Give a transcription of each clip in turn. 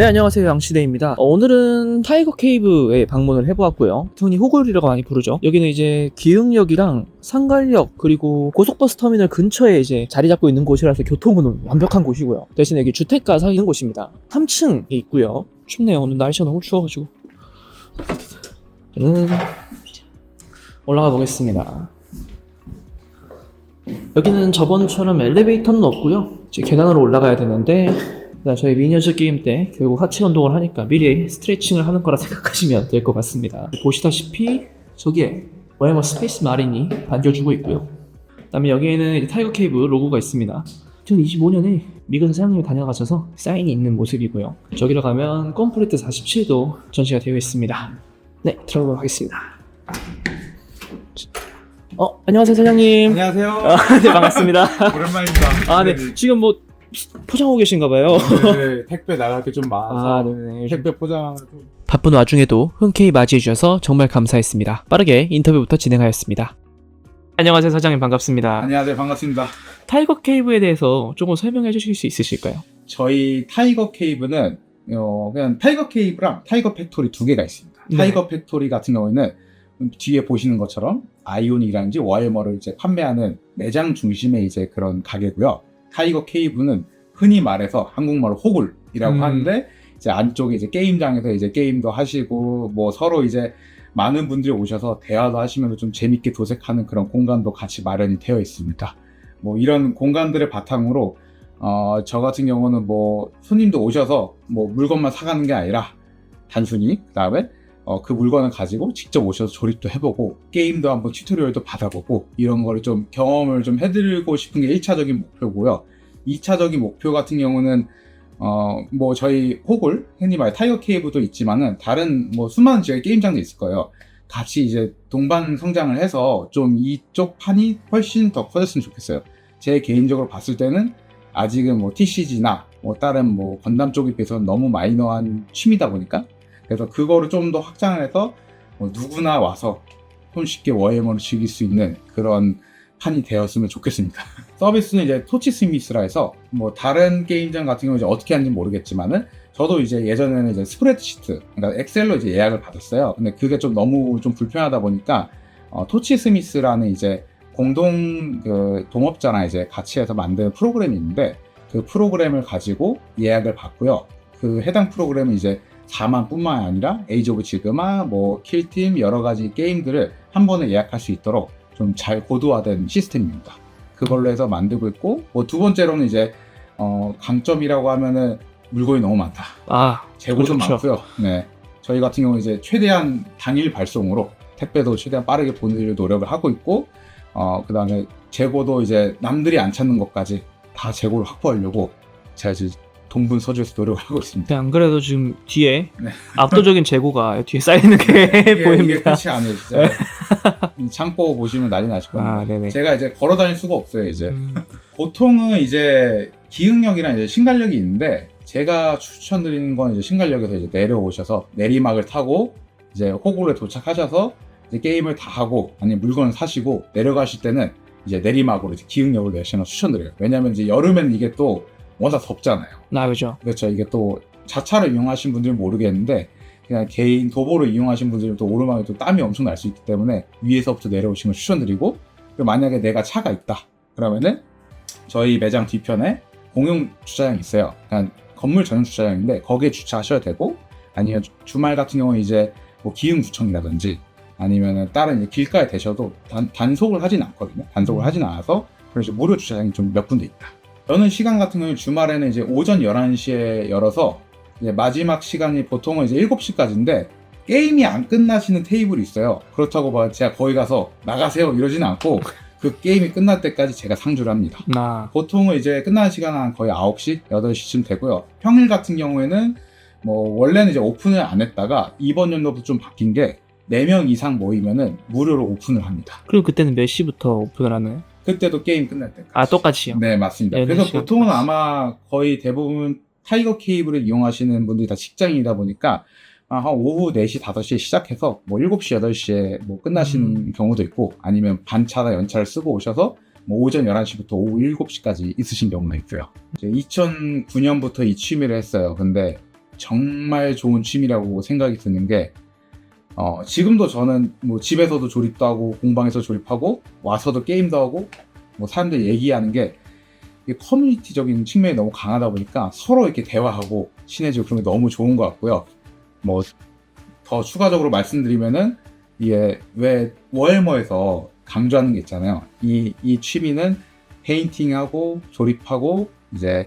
네, 안녕하세요. 양시대입니다. 어, 오늘은 타이거 케이브에 방문을 해보았고요. 흔히 호글이라고 많이 부르죠. 여기는 이제 기흥역이랑 상갈역 그리고 고속버스 터미널 근처에 이제 자리 잡고 있는 곳이라서 교통은 완벽한 곳이고요. 대신에 여기 주택가 사는 곳입니다. 3층에 있고요. 춥네요. 오늘 날씨가 너무 추워가지고. 저는 올라가 보겠습니다. 여기는 저번처럼 엘리베이터는 없고요. 이제 계단으로 올라가야 되는데 자, 저희 미니어즈 게임 때 결국 하체 운동을 하니까 미리 스트레칭을 하는 거라 생각하시면 될 것 같습니다. 보시다시피 저기에 워해머 스페이스 마린이 반겨주고 있고요. 그다음에 여기에는 타이거 케이브 로고가 있습니다. 2025년에 미근 사장님이 다녀가셔서 사인이 있는 모습이고요. 저기로 가면 컴플리트 47도 전시가 되어 있습니다. 네, 들어가도록 하겠습니다. 어, 안녕하세요 사장님. 안녕하세요. 아, 네, 반갑습니다. 오랜만입니다. 아, 네. 지금 뭐 포장하고 계신가 봐요. 네, 택배 나갈 게 좀 많아서 아, 네네. 택배 포장을 좀 바쁜 와중에도 흔쾌히 맞이해 주셔서 정말 감사했습니다. 빠르게 인터뷰부터 진행하였습니다. 안녕하세요, 사장님 반갑습니다. 안녕하세요. 반갑습니다. 타이거 케이브에 대해서 조금 설명해 주실 수 있으실까요? 저희 타이거 케이브는 어, 그냥 타이거 케이브랑 타이거 팩토리 두 개가 있습니다. 네. 타이거 팩토리 같은 경우에는 뒤에 보시는 것처럼 아이온이라든지 워해머를 이제 판매하는 매장 중심의 이제 그런 가게고요. 타이거 케이브는 흔히 말해서 한국말로 호굴이라고 음. 하는데 이제 안쪽에 이제 게임장에서 이제 게임도 하시고 뭐 서로 이제 많은 분들이 오셔서 대화도 하시면서 좀 재밌게 도색하는 그런 공간도 같이 마련이 되어 있습니다. 뭐 이런 공간들을 바탕으로 어, 저 같은 경우는 뭐 손님도 오셔서 뭐 물건만 사가는 게 아니라 단순히 그다음에 어, 그 물건을 가지고 직접 오셔서 조립도 해보고 게임도 한번 튜토리얼도 받아보고 이런 거를 좀 경험을 좀 해드리고 싶은 게 1차적인 목표고요. 2차적인 목표 같은 경우는 어, 뭐 저희 호글 흔히 말 타이거 케이브도 있지만은 다른 뭐 수많은 지역의 게임장도 있을 거예요. 같이 이제 동반 성장을 해서 좀 이쪽 판이 훨씬 더 커졌으면 좋겠어요. 제 개인적으로 봤을 때는 아직은 뭐 TCG나 뭐 다른 뭐 건담 쪽에 비해서는 너무 마이너한 취미다 보니까 그래서 그거를 좀 더 확장을 해서 뭐 누구나 와서 손쉽게 워해머를 즐길 수 있는 그런 판이 되었으면 좋겠습니다. 서비스는 이제 토치 스미스라 해서 뭐 다른 게임장 같은 경우 이제 어떻게 하는지 모르겠지만은 저도 이제 예전에는 이제 스프레드시트 그러니까 엑셀로 이제 예약을 받았어요. 근데 그게 좀 너무 좀 불편하다 보니까 어, 토치 스미스라는 이제 공동 그 동업자나 이제 같이 해서 만든 프로그램이 있는데 그 프로그램을 가지고 예약을 받고요. 그 해당 프로그램은 이제 4만 뿐만 아니라 에이즈 오브 지그마, 뭐 킬팀 여러 가지 게임들을 한 번에 예약할 수 있도록 좀 잘 고도화된 시스템입니다. 그걸로 해서 만들고 있고 뭐 두 번째로는 이제 어, 강점이라고 하면은 물건이 너무 많다. 아, 재고도 그렇죠. 많고요. 네. 저희 같은 경우 이제 최대한 당일 발송으로 택배도 최대한 빠르게 보내려 노력을 하고 있고, 어, 그 다음에 재고도 이제 남들이 안 찾는 것까지 다 재고를 확보하려고 제가 이제 동분 서주에서 노력을 하고 있습니다. 안 그래도 지금 뒤에 네. 압도적인 재고가 뒤에 쌓이는 게 이게, 보입니다. 이게 끝이 아니에요, 진짜. 이 창고 보시면 난리 나실 겁니다. 아, 네네. 제가 이제 걸어 다닐 수가 없어요, 이제. 음, 보통은 이제 기흥역이랑 이제 신갈역이 있는데 제가 추천드리는 건 이제 신갈역에서 이제 내려오셔서 내리막을 타고 이제 호굴에 도착하셔서 이제 게임을 다 하고 아니면 물건을 사시고 내려가실 때는 이제 내리막으로 이제 기흥역을 내시는 걸 추천드려요. 왜냐면 이제 여름에는 이게 또 워낙 덥잖아요. 나 그죠. 그렇죠. 이게 또 자차를 이용하신 분들은 모르겠는데 그냥 개인 도보를 이용하신 분들은 또 오르막에 또 땀이 엄청 날 수 있기 때문에 위에서부터 내려오시는 걸 추천드리고 그리고 만약에 내가 차가 있다 그러면은 저희 매장 뒤편에 공용 주차장이 있어요. 그냥 건물 전용 주차장인데 거기에 주차하셔도 되고 아니면 주- 주말 같은 경우는 이제 뭐 기흥구청이라든지 아니면은 다른 길가에 대셔도 단, 단속을 하진 않거든요. 단속을 음. 하진 않아서 그래서 무료 주차장이 좀 몇 군데 있다. 여는 시간 같은 경우는 주말에는 이제 오전 11시에 열어서 이제 마지막 시간이 보통은 이제 7시까지인데 게임이 안 끝나시는 테이블이 있어요. 그렇다고 막 제가 거기 가서 나가세요 이러지는 않고 그 게임이 끝날 때까지 제가 상주를 합니다. 나. 보통은 이제 끝나는 시간은 한 거의 9시, 8시쯤 되고요. 평일 같은 경우에는 뭐 원래는 이제 오픈을 안 했다가 이번 연도부터 좀 바뀐 게 4명 이상 모이면은 무료로 오픈을 합니다. 그리고 그때는 몇 시부터 오픈을 하나요? 그때도 게임 끝날 때. 아, 똑같이요. 네, 맞습니다. 네, 그래서 네, 시간 보통은 똑같이. 아마 거의 대부분 타이거 케이블을 이용하시는 분들이 다 직장인이다 보니까 아, 한 오후 4시, 5시에 시작해서 뭐 7시, 8시에 뭐 끝나시는 음. 경우도 있고 아니면 반차나 연차를 쓰고 오셔서 뭐 오전 11시부터 오후 7시까지 있으신 경우가 있고요. 이제 2009년부터 이 취미를 했어요. 근데 정말 좋은 취미라고 생각이 드는 게 어, 지금도 저는 뭐 집에서도 조립도 하고 공방에서 조립하고 와서도 게임도 하고 뭐 사람들 얘기하는 게 커뮤니티적인 측면이 너무 강하다 보니까 서로 이렇게 대화하고 친해지고 그런 게 너무 좋은 것 같고요. 뭐 더 추가적으로 말씀드리면은 이게 왜 워해머에서 강조하는 게 있잖아요. 이, 이 취미는 페인팅하고 조립하고 이제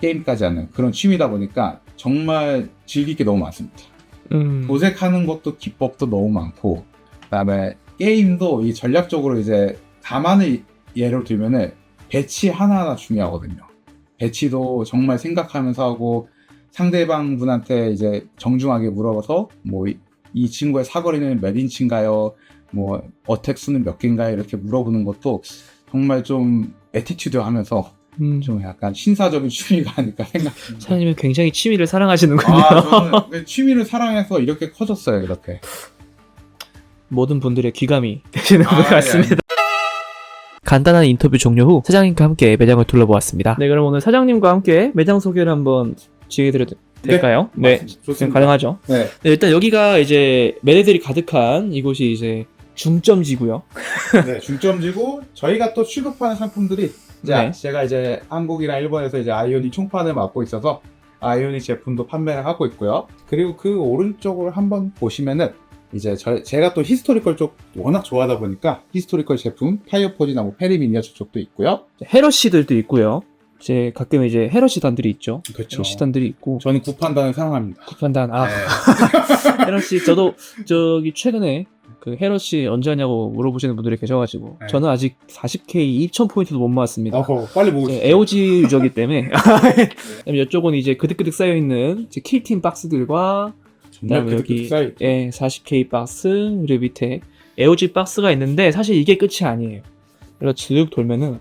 게임까지 하는 그런 취미다 보니까 정말 즐길 게 너무 많습니다. 음. 도색하는 것도 기법도 너무 많고 그다음에 게임도 이 전략적으로 이제 다만을 예로 들면은 배치 하나하나 중요하거든요. 배치도 정말 생각하면서 하고 상대방 분한테 이제 정중하게 물어봐서 뭐 이 친구의 사거리는 몇 인치인가요? 뭐 어택 수는 몇 개인가요? 이렇게 물어보는 것도 정말 좀 에티튜드 하면서 음. 좀 약간 신사적인 취미가 아닐까 생각합니다. 사장님은 굉장히 취미를 사랑하시는군요. 아, 저는 그 취미를 사랑해서 이렇게 커졌어요, 이렇게. 모든 분들의 귀감이 되시는 것 아, 같습니다. 간단한 인터뷰 종료 후 사장님과 함께 매장을 둘러보았습니다. 네, 그럼 오늘 사장님과 함께 매장 소개를 한번 진행해드려도 될까요? 네, 좋습니다. 가능하죠. 네. 네, 일단 여기가 이제 매대들이 가득한 이곳이 이제 중점지고요. 네, 중점지고 저희가 또 취급하는 상품들이 이제 네. 제가 이제 한국이랑 일본에서 이제 아이오닉 총판을 맡고 있어서 아이오닉 제품도 판매를 하고 있고요. 그리고 그 오른쪽을 한번 보시면은 이제 저, 제가 또 히스토리컬 쪽 워낙 좋아하다 보니까 히스토리컬 제품 파이어포지나 뭐 페리 미니어처 쪽도 있고요. 헤러시들도 있고요. 이제 가끔 이제 헤러시 단들이 있죠. 그렇죠. 시단들이 있고 저는 구판단을 사랑합니다. 판단 아 네. 헤러시 저도 저기 최근에 그 헤러시 언제 하냐고 물어보시는 분들이 계셔가지고 네. 저는 아직 40K 2,000 포인트도 못 모았습니다. 어허, 빨리 싶어요. 에오지 유저기 때문에 그다음에 이쪽은 이제 그득그득 쌓여 있는 킬팀 박스들과 그다음에 여기 쌓여 예, 40K 박스 그리고 밑에 에오지 박스가 있는데 사실 이게 끝이 아니에요. 그래서 쭉 돌면은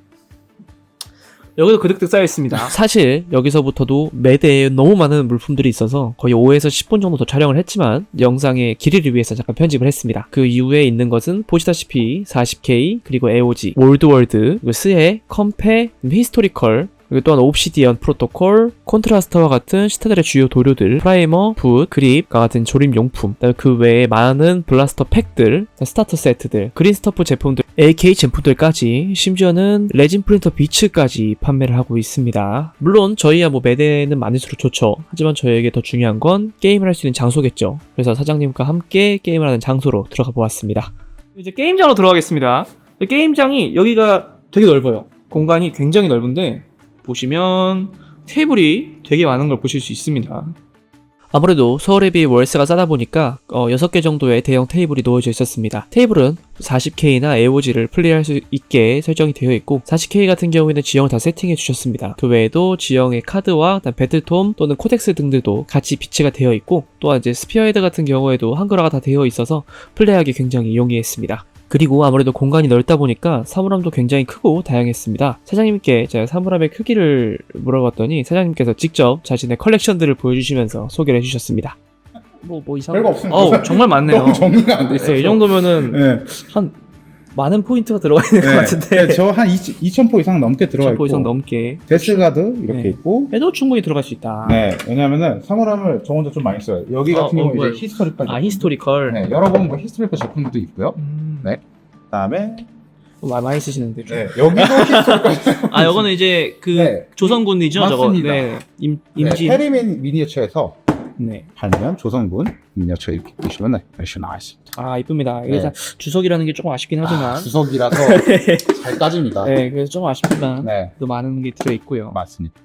여기도 그득득 쌓여 있습니다. 사실 여기서부터도 매대에 너무 많은 물품들이 있어서 거의 5에서 10분 정도 더 촬영을 했지만 영상의 길이를 위해서 잠깐 편집을 했습니다. 그 이후에 있는 것은 보시다시피 40K 그리고 에오지, 월드월드, 스해, 컴페, 히스토리컬 그리고 또한 옵시디언 프로토콜, 콘트라스터와 같은 시타들의 주요 도료들, 프라이머, 붓, 그립과 같은 조립 용품, 그 외에 많은 블라스터 팩들, 스타터 세트들, 그린스터프 제품들, AK 제품들까지 심지어는 레진 프린터 비츠까지 판매를 하고 있습니다. 물론 저희야 뭐 매대는 많을수록 좋죠. 하지만 저희에게 더 중요한 건 게임을 할 수 있는 장소겠죠. 그래서 사장님과 함께 게임을 하는 장소로 들어가 보았습니다. 이제 게임장으로 들어가겠습니다. 게임장이 여기가 되게 넓어요. 공간이 굉장히 넓은데 보시면 테이블이 되게 많은 걸 보실 수 있습니다. 아무래도 서울에 비해 월세가 싸다 보니까 어, 6개 정도의 대형 테이블이 놓여져 있었습니다. 테이블은 40K나 AOG를 플레이할 수 있게 설정이 되어 있고 40K 같은 경우에는 지형을 다 세팅해 주셨습니다. 그 외에도 지형의 카드와 배틀톰 또는 코덱스 등들도 같이 비치가 되어 있고 또한 이제 스피어헤드 같은 경우에도 한글화가 다 되어 있어서 플레이하기 굉장히 용이했습니다. 그리고 아무래도 공간이 넓다 보니까 사물함도 굉장히 크고 다양했습니다. 사장님께 제가 사물함의 크기를 물어봤더니 사장님께서 직접 자신의 컬렉션들을 보여주시면서 소개를 해주셨습니다. 뭐, 뭐 이상. 별거 없습니다. 어우, 정말 많네요. 너무 정리가 안 돼 있어서. 네, 이 정도면은 네. 한 많은 포인트가 들어가 있는 것 같은데. 네, 저한 2,000포 이상 넘게 들어가 1000포 있고 이상 넘게. 데스가드 이렇게 네. 있고 해도 충분히 들어갈 수 있다. 네 왜냐면은 사물함을 저 혼자 좀 많이 써요 여기 어, 같은 어, 경우 뭐야. 이제 히스토리컬 아, 히스토리컬. 네 여러분 뭐 히스토리컬 제품들도 있고요 음, 네. 그다음에 마- 많이 쓰시는데. 네 여기도 아, 이거는 이제 그 네. 조선군이죠, 맞습니다. 저거. 네. 임, 네, 임진. 페리민 미니어처에서 네. 발매한 조선군 미니어처 이렇게 보시면 이렇게 나와 있습니다 아, 이쁩니다. 이게 네. 다 주석이라는 게 조금 아쉽긴 하지만. 아, 주석이라서 잘 따집니다 네. 네, 그래서 좀 아쉽지만. 또 많은 게 들어 있고요. 맞습니다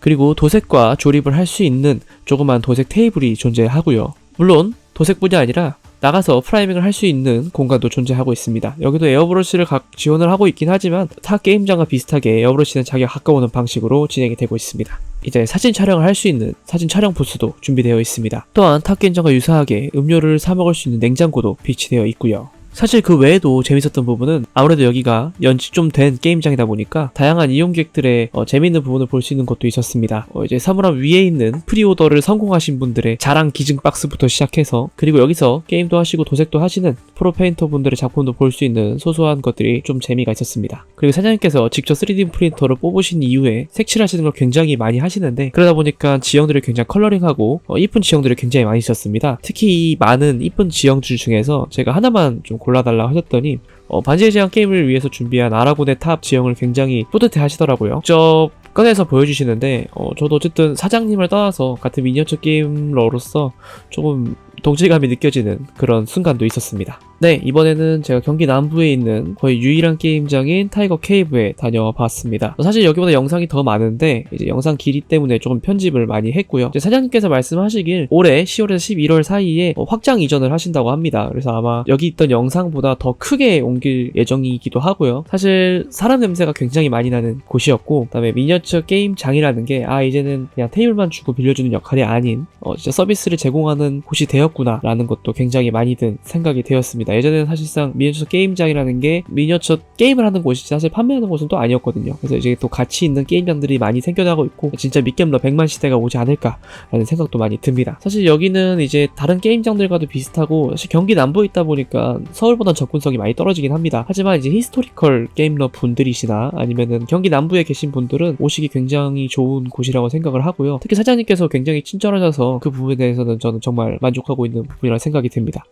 그리고 도색과 조립을 할 수 있는 조그만 도색 테이블이 존재하고요. 물론 도색뿐이 아니라 나가서 프라이밍을 할 수 있는 공간도 존재하고 있습니다. 여기도 에어브러쉬를 각 지원을 하고 있긴 하지만 타 게임장과 비슷하게 에어브러쉬는 자기가 가까워오는 방식으로 진행이 되고 있습니다. 이제 사진 촬영을 할 수 있는 사진 촬영 부스도 준비되어 있습니다. 또한 타 게임장과 유사하게 음료를 사 먹을 수 있는 냉장고도 비치되어 있고요. 사실 그 외에도 재밌었던 부분은 아무래도 여기가 연식 좀 된 게임장이다 보니까 다양한 이용객들의 어, 재밌는 부분을 볼 수 있는 것도 있었습니다. 어, 이제 사물함 위에 있는 프리오더를 성공하신 분들의 자랑 기증 박스부터 시작해서 그리고 여기서 게임도 하시고 도색도 하시는 프로페인터 분들의 작품도 볼 수 있는 소소한 것들이 좀 재미가 있었습니다. 그리고 사장님께서 직접 3D 프린터를 뽑으신 이후에 색칠하시는 걸 굉장히 많이 하시는데 그러다 보니까 지형들을 굉장히 컬러링하고 어, 이쁜 지형들을 굉장히 많이 있었습니다. 특히 이 많은 이쁜 지형들 중에서 제가 하나만 좀 골라달라고 하셨더니 어, 반지의 제왕 게임을 위해서 준비한 아라곤의 탑 지형을 굉장히 뿌듯해 하시더라고요. 직접 꺼내서 보여주시는데 어, 저도 어쨌든 사장님을 떠나서 같은 미니어처 게임러로서 조금 동질감이 느껴지는 그런 순간도 있었습니다. 네, 이번에는 제가 경기 남부에 있는 거의 유일한 게임장인 타이거 케이브에 다녀와 봤습니다. 사실 여기보다 영상이 더 많은데 이제 영상 길이 때문에 조금 편집을 많이 했고요. 사장님께서 말씀하시길 올해 10월에서 11월 사이에 어, 확장 이전을 하신다고 합니다. 그래서 아마 여기 있던 영상보다 더 크게 옮길 예정이기도 하고요. 사실 사람 냄새가 굉장히 많이 나는 곳이었고, 그다음에 미니어처 게임장이라는 게 아 이제는 그냥 테이블만 주고 빌려주는 역할이 아닌 어, 진짜 서비스를 제공하는 곳이 되었구나라는 것도 굉장히 많이 든 생각이 되었습니다. 예전에는 사실상 미니어처 게임장이라는 게 미니어처 게임을 하는 곳이 사실 판매하는 곳은 또 아니었거든요. 그래서 이제 또 가치 있는 게임장들이 많이 생겨나고 있고 진짜 밑겜러 100만 시대가 오지 않을까라는 생각도 많이 듭니다. 사실 여기는 이제 다른 게임장들과도 비슷하고 사실 경기 남부에 있다 보니까 서울보단 접근성이 많이 떨어지긴 합니다. 하지만 이제 히스토리컬 게임러 분들이시나 아니면은 경기 남부에 계신 분들은 오시기 굉장히 좋은 곳이라고 생각을 하고요. 특히 사장님께서 굉장히 친절하셔서 그 부분에 대해서는 저는 정말 만족하고 있는 부분이라 생각이 듭니다.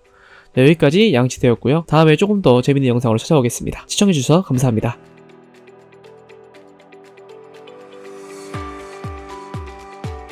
네, 여기까지 양치되었고요. 다음에 조금 더 재밌는 영상으로 찾아오겠습니다. 시청해주셔서 감사합니다.